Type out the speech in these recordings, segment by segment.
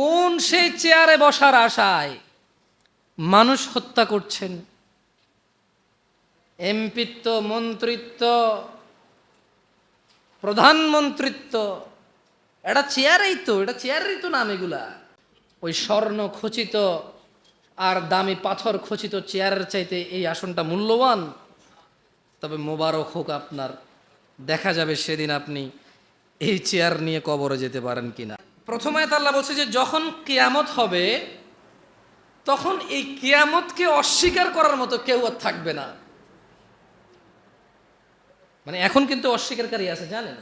কোন সেই চেয়ারে বসার আশায় মানুষ হত্যা করছেন? এমপিত্ব, মন্ত্রিত্ব, প্রধানমন্ত্রিত্ব, এটা চেয়ারেই তো, এটা চেয়ারেরই তো নাম এগুলা। ওই স্বর্ণ খচিত আর দামি পাথর খচিত চেয়ারের চাইতে এই আসনটা মূল্যবান? তবে মোবারক হোক আপনার, দেখা যাবে সেদিন আপনি এই চেয়ার নিয়ে কবরে যেতে পারেন কিনা। প্রথমে আল্লাহ বলছে যে, যখন কিয়ামত হবে, তখন এই কিয়ামতকে অস্বীকার করার মতো কেউ আর থাকবে না। মানে এখন কিন্তু অস্বীকারী আছে, জানেন?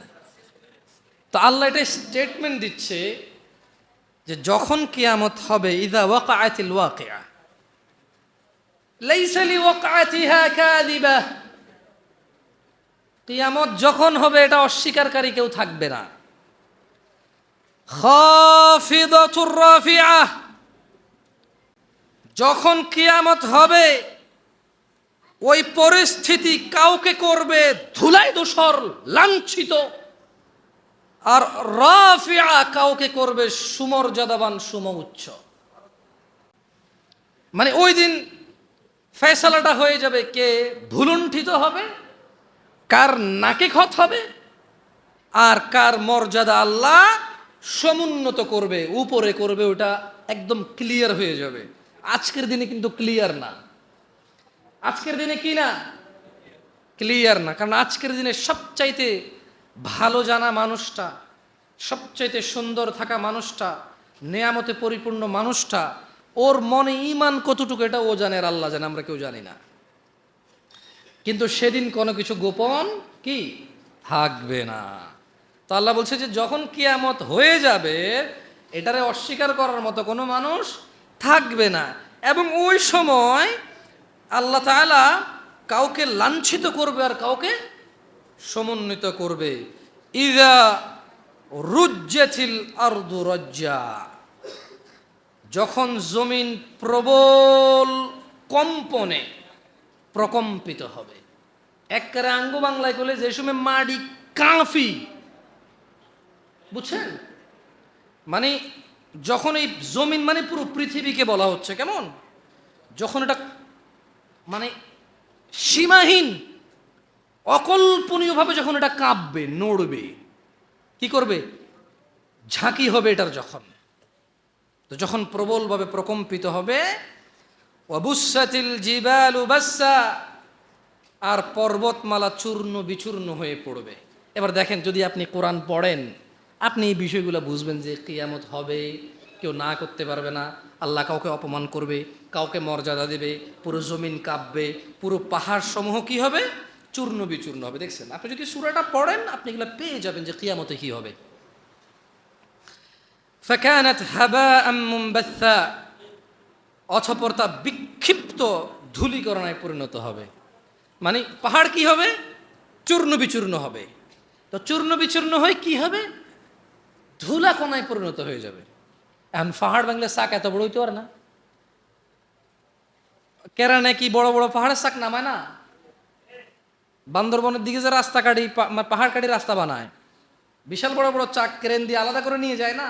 তো আল্লাহ এটা স্টেটমেন্ট দিচ্ছে যে, যখন কিয়ামত হবে ইদা ওয়াকাআতিল ওয়াকিয়া লাইসা লিওয়াকাআতিহা কাযিবা কিয়ামত যখন হবে, এটা অস্বীকারী কেউ থাকবে না। যখন কিয়ামত হবে, ওই পরিস্থিতি কাউকে করবে ধুলাই দোসর লাঞ্ছিত। আর রাফিয়া কাউকে করবে সুমর্যাদাবান সুমউচ্চ মানে ওই দিন ফেসলাটা হয়ে যাবে কে? ভুলুণ্ঠিত হবে, কার নাকে খত হবে, আর কার মর্যাদা আল্লাহ সমুন্নত করবে, উপরে করবে, ওটা একদম ক্লিয়ার হয়ে যাবে। আজকের দিনে কিন্তু ক্লিয়ার না। আজকের দিনে কি না? ক্লিয়ার না। কারণ আজকের দিনে সবচাইতে ভালো জানা মানুষটা, সবচাইতে সুন্দর থাকা মানুষটা, নেয়ামতে পরিপূর্ণ মানুষটা, ওর মনে ইমান কতটুকু এটা ও জানে আর আল্লাহ জানে, আমরা কেউ জানি না। কিন্তু সেদিন কোনো কিছু গোপন কি? থাকবে না। তো আল্লাহ বলছে যে যখন কিয়ামত হয়ে যাবে, এটারে অস্বীকার করার মতো কোনো মানুষ থাকবে না। এবং ওই সময় আল্লাহ তাআলা কাউকে লাঞ্ছিত করবে আর কাউকে সমন্বিত করবে। ইদা রুজ্জাতিল আরদু রজ্জা। যখন জমিন প্রবল কম্পনে প্রকম্পিত হবে। একবারে আঙ্গ বাংলায় করলে যে সময় মাড়ি কাঁফি। বুঝছেন? মানে যখন এই জমিন মানে পুরো পৃথিবীকে বলা হচ্ছে, কেমন? যখন এটা মানে সীমাহীন, অকল্পনীয়ভাবে যখন এটা কাঁপবে, নড়বে, কি করবে? ঝাঁকি হবে এটার যখন। তো যখন প্রবলভাবে প্রকম্পিত হবে অবুসাতিল জিবাল বাসা আর পর্বতমালা চূর্ণ বিচূর্ণ হয়ে পড়বে। এবার দেখেন, যদি আপনি কোরআন পড়েন আপনি এই বিষয়গুলো বুঝবেন যে কিয়ামত হবে, কেউ না করতে পারবে না, আল্লাহ কাউকে অপমান করবে, কাউকে মর্যাদা দেবে, পুরো জমিন কাঁপবে, পুরো পাহাড় সমূহ কি হবে? চূর্ণ বিচূর্ণ হবে। দেখছেন, আপনি যদি সুরাটা পড়েন, আপনি এগুলো পেয়ে যাবেন যে কিয়ামতে কি হবে। অথপর তা বিক্ষিপ্ত ধুলিকরণায় পরিণত হবে। মানে পাহাড় কি হবে? চূর্ণ বিচূর্ণ হবে। তো চূর্ণ বিচূর্ণ হয়ে কি হবে? ধুলা কণায় পরিণত হয়ে যাবে। এখন পাহাড় ভাঙলে শাক এত বড় হইতে পারে না। কেরানে কি বড় বড় পাহাড়ের শাক নামায় না? বান্দরবনের দিকে যে রাস্তা কাটি পাহাড় কাটি রাস্তা বানায়, বিশাল বড় বড় চাক ক্রেন দিয়ে আলাদা করে নিয়ে যায় না?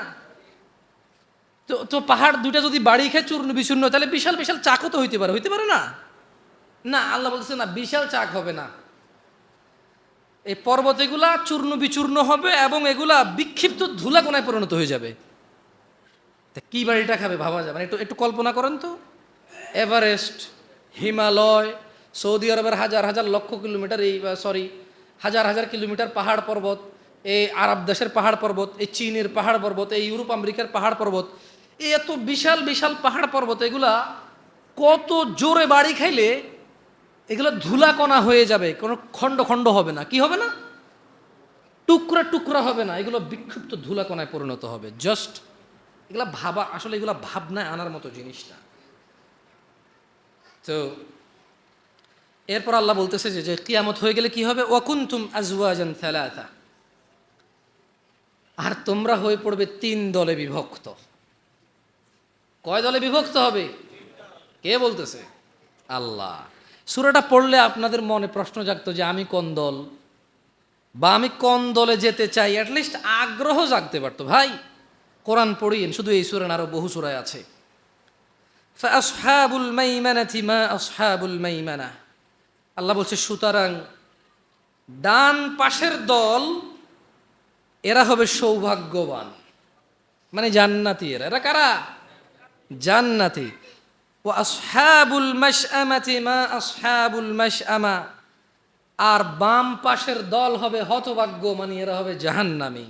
তো তো পাহাড় দুইটা যদি বাড়ি খেয়ে চূর্ণ বিচূর্ণ, তাহলে বিশাল বিশাল চাকও তো হইতে পারে হইতে পারে না? না, আল্লাহ বলছে না, বিশাল চাক হবে না। এই পর্বত এগুলা চূর্ণ বিচূর্ণ হবে এবং এগুলা বিক্ষিপ্ত ধুলা কোনায় পরিণত হয়ে যাবে। তা কি বাড়িটা খাবে ভাবা যাবে মানে একটু একটু কল্পনা করেন তো। এভারেস্ট, হিমালয়, সৌদি আরবের হাজার হাজার লক্ষ কিলোমিটার এই সরি হাজার হাজার কিলোমিটার পাহাড় পর্বত, এই আরব দেশের পাহাড় পর্বত, এই চীনের পাহাড় পর্বত, এই ইউরোপ, আমেরিকার পাহাড় পর্বত, এই এত বিশাল বিশাল পাহাড় পর্বত এগুলা কত জোরে বাড়ি খাইলে এগুলো ধুলাকণা হয়ে যাবে, কোনো খণ্ড খণ্ড হবে না। কি হবে না? টুকরা টুকরা হবে না। এগুলো বিক্ষিপ্ত ধুলাকণায় পরিণত হবে। জাস্ট এগুলো ভাবা, আসলে এগুলা ভাবনায় আনার মতো জিনিস না তো এরপর আল্লাহ বলতেছে যে কিয়ামত হয়ে গেলে কি হবে? ওয়াকুন্তুম আজওয়াজান থালাথা আর তোমরা হয়ে পড়বে তিন দলে বিভক্ত। কয় দলে বিভক্ত হবে? কে বলতেছে? আল্লাহ। সুরাটা পড়লে আপনাদের মনে প্রশ্ন জাগত যে আমি কোন দল? বা আমি কোন দলে যেতে চাই? অ্যাটলিস্ট আগ্রহ জাগতে পারতো। ভাই, কোরআন পড়িয়েন, শুধু এই সুরেন আরও বহু সুরায় আছে। আল্লাহ বলছে, সুতরাং ডান পাশের দল, এরা হবে সৌভাগ্যবান। মানে জান্নাতি এরা। এরা কারা? জান্নাতি। ও আসহাবুল মাশআমাতি মা আসহাবুল মাশআমা আর বাম পাশের দল হবে হতভাগ্য মানে এরা হবে জাহান্নামী।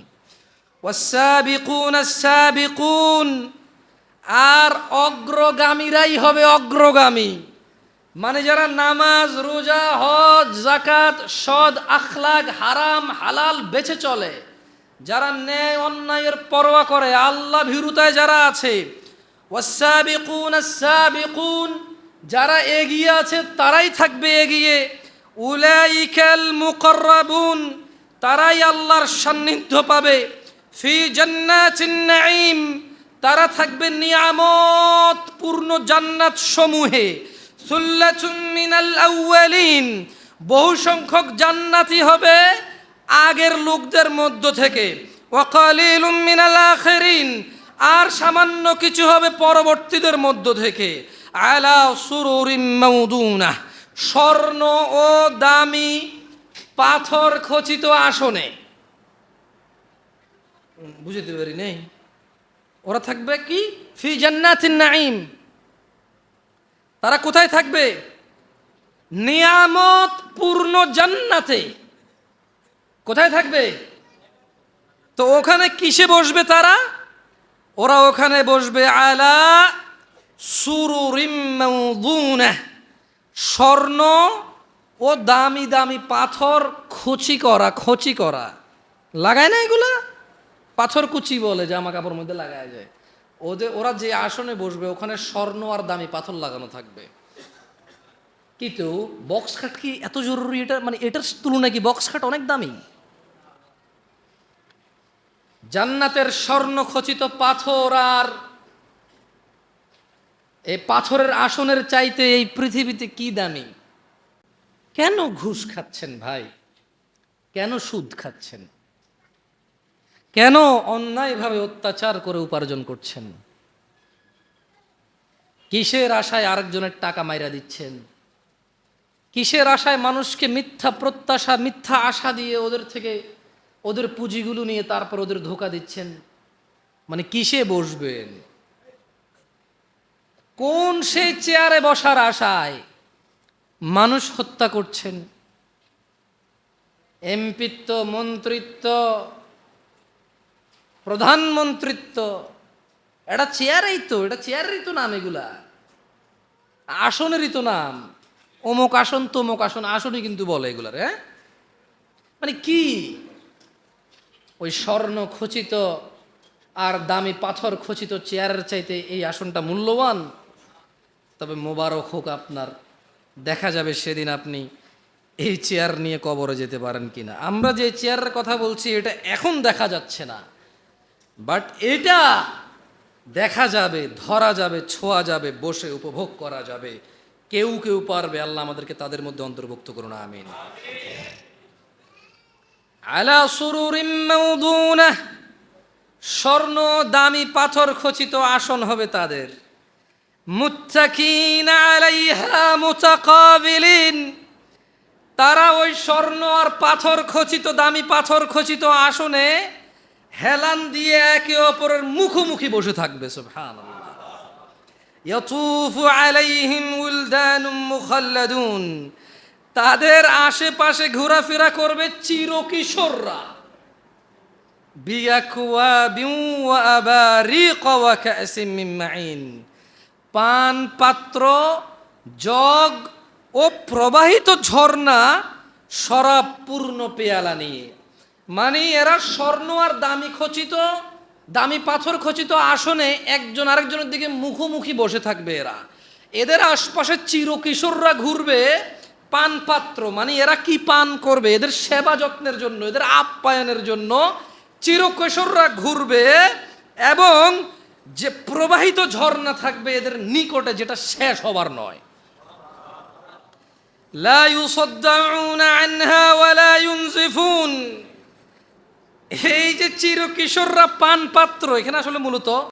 ওয়াসাবিকুন সাবিকুন আর অগ্রগামীরাই হবে অগ্রগামী। মানে যারা নামাজ, রোজা, হজ জাকাত সদ, আখলাক, হারাম, হালাল বেছে চলে, যারা ন্যায়, অন্যায়ের পরোয়া করে, আল্লাহ ভীরুতায় যারা আছে ওয়াসাবিকুন সাবিকুন যারা এগিয়ে আছে তারাই থাকবে এগিয়ে। উলাইকাল মুকররাবুন তারাই আল্লাহর সান্নিধ্য পাবে। ফি জান্নাতিন নাঈম, তারা থাকবে নিয়ামত পূর্ণ জান্নাত সমূহে সুল্লাতুম মিনাল আউয়ালিন, বহু সংখ্যক জান্নাতি হবে আগের লোকদের মধ্য থেকে। ওয়াকালিলুম মিনাল আখিরিন আর সামান্য কিছু হবে পরবর্তীদের মধ্য থেকে। আলা সুরুরিম মাউদুনা, স্বর্ণ ও দামি পাথর খচিত আসনে। বুঝতে পারি নেই? ওরা থাকবে কি? ফি জান্নাতিন নাঈম। তারা কোথায় থাকবে? নিয়ামত পূর্ণ জান্নাতে। কোথায় থাকবে? তো ওখানে কিসে বসবে তারা? ওরা ওখানে বসবে আলা সুরুরিম মাউদুনাহ স্বর্ণ ও দামি দামি পাথর খচি করা খচি করা। লাগায় না এগুলা? পাথর কুচি বলে জামা কাপড়ের মধ্যে লাগায় যায়। ওদের, ওরা যে আসনে বসবে, ওখানে স্বর্ণ আর দামি পাথর লাগানো থাকবে। কিন্তু বক্স খাট কি এত জরুরি এটা? মানে এটার তুলনায় কি বক্স খাট অনেক দামি? জান্নাতের স্বর্ণ খচিত পাথর আর এই পাথরের আসনের চাইতে এই পৃথিবীতে কি দামি? কেন ঘুষ খাচ্ছেন ভাই? কেন সুদ খাচ্ছেন? কেন অন্যায়ভাবে অত্যাচার করে উপার্জন করছেন? কিসের আশায় আরেকজনের টাকা মাইরা দিচ্ছেন? কিসের আশায় মানুষকে মিথ্যা প্রত্যাশা, মিথ্যা আশা দিয়ে ওদের থেকে ওদের পুঁজিগুলো নিয়ে তারপর ওদের ধোকা দিচ্ছেন। মানে কিসে বসবেন? কোন সেই চেয়ারে বসার আশায় মানুষ হত্যা করছেন? এমপিত্ব, মন্ত্রিত্ব, প্রধানমন্ত্রিত্ব, এটা চেয়ারেই তো, এটা চেয়ারেরই তো নাম এগুলা। আসনেরই তো নাম। অমুক আসন, তমুক আসন, আসনই কিন্তু বলে এগুলার হ্যাঁ? মানে কি? ওই স্বর্ণ খচিত আর দামি পাথর খচিত চেয়ারের চাইতে এই আসনটা মূল্যবান। তবে মোবারক হোক আপনার, দেখা যাবে সেদিন আপনি এই চেয়ার নিয়ে কবরে যেতে পারেন কিনা। আমরা যে চেয়ারের কথা বলছি, এটা এখন দেখা যাচ্ছে না। বাট এটা দেখা যাবে, ধরা যাবে, ছোঁয়া যাবে, বসে উপভোগ করা যাবে। কেউ কেউ পারবে, আল্লাহ আমাদেরকে তাদের মধ্যে অন্তর্ভুক্ত করুন, আমিন। আলা সুরুরিম মাউদুনাহ স্বর্ণ দামি পাথর খচিত আসন হবে তাদের। তারা ওই স্বর্ণ আর পাথর খচিত, দামি পাথর খচিত আসনে হেলান দিয়ে একে অপরের মুখোমুখি বসে থাকবে, সুবহানাল্লাহ। ইয়াতুফু আলাইহিম উলদানুম মুখাল্লাদুন তাদের আশেপাশে ঘোরাফেরা করবে চিরকিশোররা। পান পাত্র, জগ ও প্রবাহিত ঝর্ণা শরাব পূর্ণ পেয়ালা নিয়ে। মানে এরা স্বর্ণ আর দামি খচিত, দামি পাথর খচিত আসনে একজন আরেকজনের দিকে মুখোমুখি বসে থাকবে এরা। এদের আশপাশে চিরকিশোররা ঘুরবে পান পাত্র মানে এরা কি পান করবে? এদের সেবা যত্নের জন্য, এদের আপ্যায়নের জন্য চিরকিশোররা ঘুরবে এবং যে প্রবাহিত ঝর্ণা থাকবে এদের নিকটে যেটা শেষ হবার নয়। এই যে চিরকিশোররা পান পাত্র এখানে আসলে মূলত